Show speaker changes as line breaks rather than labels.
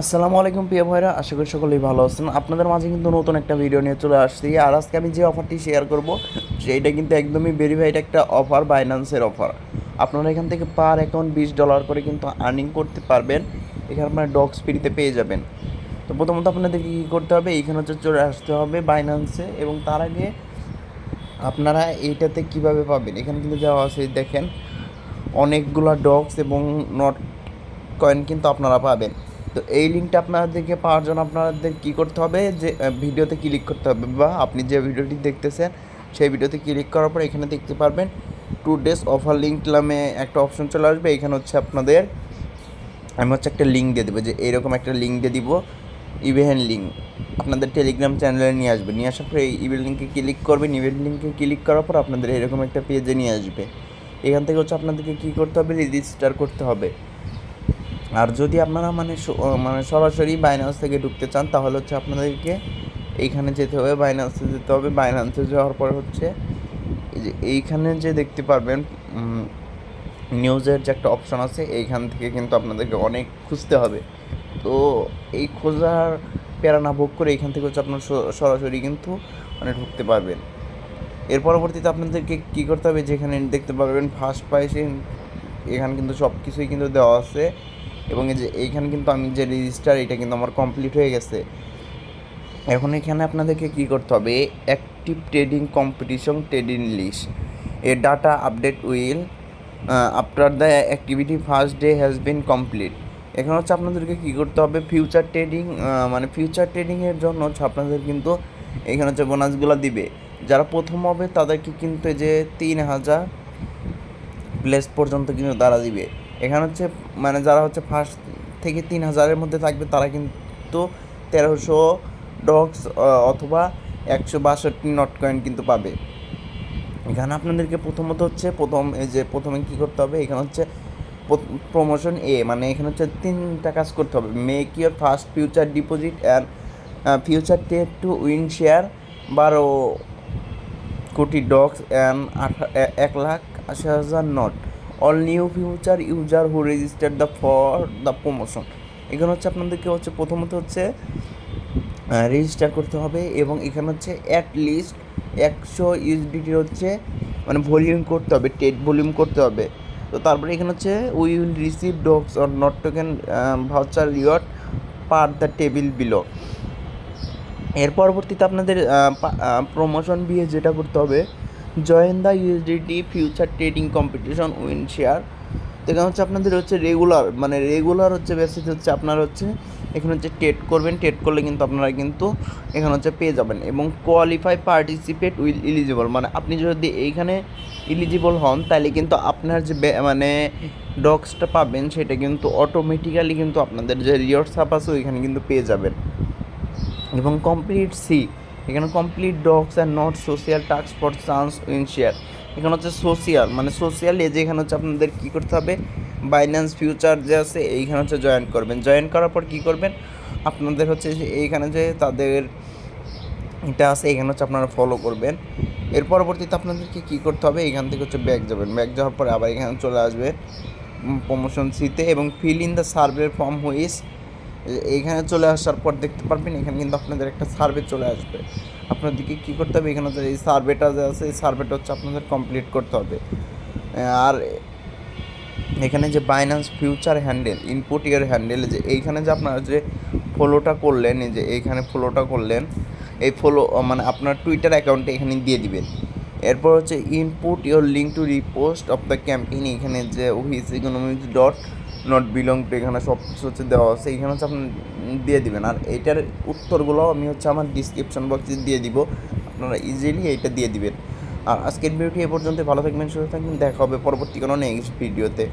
আসসালামু আলাইকুম প্রিয় ভাইরা, আশা করি সকলেই ভালো আছেন। আপনাদের মাঝে কিন্তু নতুন একটা ভিডিও নিয়ে চলে আসছি। আর আজকে আমি যে অফারটি শেয়ার করব, সেইটা কিন্তু একদমই ভেরিফাইড একটা অফার বাইন্যান্সের অফার আপনারা এখান থেকে পার অ্যাকাউন্ট বিশ ডলার করে কিন্তু আর্নিং করতে পারবেন। এখানে আপনার ডগস ফ্রিতে পেয়ে যাবেন। তো প্রথমত আপনাদেরকে কী করতে হবে এইখানে হচ্ছে চলে আসতে হবে বাইন্যান্সে এবং তার আগে আপনারা এইটাতে কীভাবে পাবেন? এখানে কিন্তু যাওয়া আছে, দেখেন, অনেকগুলা ডগস এবং নট কয়েন কিন্তু আপনারা পাবেন। তো এই লিঙ্কটা আপনাদেরকে পাওয়ার জন্য আপনাদের কী করতে হবে যে ভিডিওতে ক্লিক করতে হবে বা আপনি যে ভিডিওটি দেখতেছেন, সেই ভিডিওতে ক্লিক করার পর এখানে দেখতে পারবেন টু ডেজ অফার লিঙ্ক নামে একটা অপশন চলে আসবে। এখানে হচ্ছে আপনাদের আমি হচ্ছে একটা লিঙ্ক দিয়ে দেবো যে, এরকম একটা লিঙ্ক দিয়ে দিব ইভেন্ট লিঙ্ক আপনাদের টেলিগ্রাম চ্যানেলে নিয়ে আসবে। নিয়ে আসার পরে এই ইভেন্ট লিঙ্কে ক্লিক করবেন। ইভেন্ট লিঙ্কে ক্লিক করার পর আপনাদের এরকম একটা পেজে নিয়ে আসবে। এখান থেকে হচ্ছে আপনাদেরকে কী করতে হবে? রেজিস্টার করতে হবে। আর যদি আপনারা মানে মানে সরাসরি বাইন্যান্স থেকে ঢুকতে চান, তাহলে হচ্ছে আপনাদেরকে এইখানে যেতে হবে বাইন্যান্সে যেতে হবে। বাইন্যান্সে যাওয়ার পর হচ্ছে এইখানে যে দেখতে পারবেন নিউজের যে একটা অপশন আছে, এইখান থেকে কিন্তু আপনাদেরকে অনেক খুঁজতে হবে। তো এই খোঁজার প্যারা না ভোগ করে এইখান থেকে হচ্ছে আপনার সরাসরি কিন্তু মানে ঢুকতে পারবেন। এর পরবর্তীতে আপনাদেরকে কী করতে হবে? যেখানে দেখতে পারবেন ফার্স্ট প্রাইসে এখানে কিন্তু সব কিছুই কিন্তু দেওয়া আছে। এবং এই যে এইখানে কিন্তু আমি যে রেজিস্টার এটা কিন্তু আমার কমপ্লিট হয়ে গেছে। এখন এখানে আপনাদেরকে কী করতে হবে? Active trading competition trading list A data update will after the activity first day has been complete এখানে হচ্ছে আপনাদেরকে কী করতে হবে? ফিউচার ট্রেডিং মানে ফিউচার ট্রেডিংয়ের জন্য হচ্ছে আপনাদের কিন্তু এখানে হচ্ছে বোনাসগুলো দিবে। যারা প্রথম হবে, তাদেরকে কিন্তু যে তিন হাজার প্লেস পর্যন্ত কিন্তু তারা দিবে। এখানে হচ্ছে মানে যারা হচ্ছে ফার্স্ট থেকে তিন হাজারের মধ্যে থাকবে, তারা কিন্তু তেরোশো ডগস অথবা একশো বাষট্টি নট কয়েন কিন্তু পাবে। এখানে আপনাদেরকে প্রথমত হচ্ছে, প্রথম, এই যে প্রথমে কী করতে হবে, এখানে হচ্ছে প্রমোশন এ মানে এখানে হচ্ছে তিনটা কাজ করতে হবে। Make your first future deposit and future TET to win share বারো কোটি ডগস অ্যান্ড আঠা এক লাখ আশি হাজার not all new future user who register the for the promotion এখানে হচ্ছে আপনাদেরকে হচ্ছে প্রথমত হচ্ছে রেজিস্টার করতে হবে এবং এখানে হচ্ছে অ্যাট লিস্ট একশো ইউএসডিটির হচ্ছে মানে ভলিউম করতে হবে টেট ভলিউম করতে হবে। তো তারপরে এখানে হচ্ছে we will receive dogs or not token voucher reward per the table below এর পরবর্তীতে আপনাদের প্রমোশন বিয়ে যেটা করতে হবে join the USDT future trading competition win share এখানে হচ্ছে আপনাদের হচ্ছে রেগুলার মানে রেগুলার হচ্ছে বেসিস হচ্ছে আপনার হচ্ছে, এখানে হচ্ছে টেট করবেন। টেট করলে কিন্তু আপনারা কিন্তু এখানে হচ্ছে পেয়ে যাবেন এবং কোয়ালিফাই পার্টিসিপেট উইল ইলিজিবল মানে আপনি যদি এইখানে ইলিজিবল হন, তাহলে কিন্তু আপনার যে মানে ডগসটা পাবেন, সেটা কিন্তু অটোমেটিক্যালি কিন্তু আপনাদের যে রিওয়ার্ড সাপ আছে, ওইখানে কিন্তু পেয়ে যাবেন। এবং কমপ্লিট সি এখানে complete dogs and not social task for chance win share এখানে হচ্ছে সোশিয়াল মানে সোশিয়াল এ যে এখানে হচ্ছে আপনাদের কী করতে হবে? বাইন্যান্স ফিউচার যে আছে, এইখানে হচ্ছে জয়েন করবেন। জয়েন করার পর কী করবেন? আপনাদের হচ্ছে এইখানে যে তাদের এটা আছে, এখানে হচ্ছে আপনারা ফলো করবেন। এর পরবর্তীতে আপনাদেরকে কী করতে হবে? এখান থেকে হচ্ছে ব্যাক যাবেন। ব্যাক যাওয়ার পরে আবার এখানে চলে আসবে প্রমোশন সিতে এবং fill in the survey form হুইস এইখানে চলে আসার পর দেখতে পারবেন, এখানে কিন্তু আপনাদের একটা সার্ভে চলে আসবে। আপনাদেরকে কী করতে হবে? এখানে এই সার্ভেটা যে আছে, এই সার্ভেটা হচ্ছে আপনাদের কমপ্লিট করতে হবে। আর এখানে যে Binance future handle input your handle যে এইখানে যে আপনারা যে ফলোটা করলেন, এই যে এইখানে ফলোটা করলেন, এই ফলো মানে আপনার টুইটার অ্যাকাউন্টে এখানে দিয়ে দিবেন। এরপর হচ্ছে input your link to repost of the campaign এখানে যে হুইস economics dot not belong to এখানে সব কিছু হচ্ছে দেওয়া আছে এখানে হচ্ছে আপনি দিয়ে দিবেন। আর এটার উত্তরগুলো আমি হচ্ছে আমার ডিসক্রিপশন বক্সে দিয়ে দিব। আপনারা ইজিলি এইটা দিয়ে দিবেন। আর আজকের ভিডিওটি এ পর্যন্ত ভালো থাকবেন, সুস্থ থাকবেন, দেখা হবে পরবর্তী কোনো নেক্সট ভিডিওতে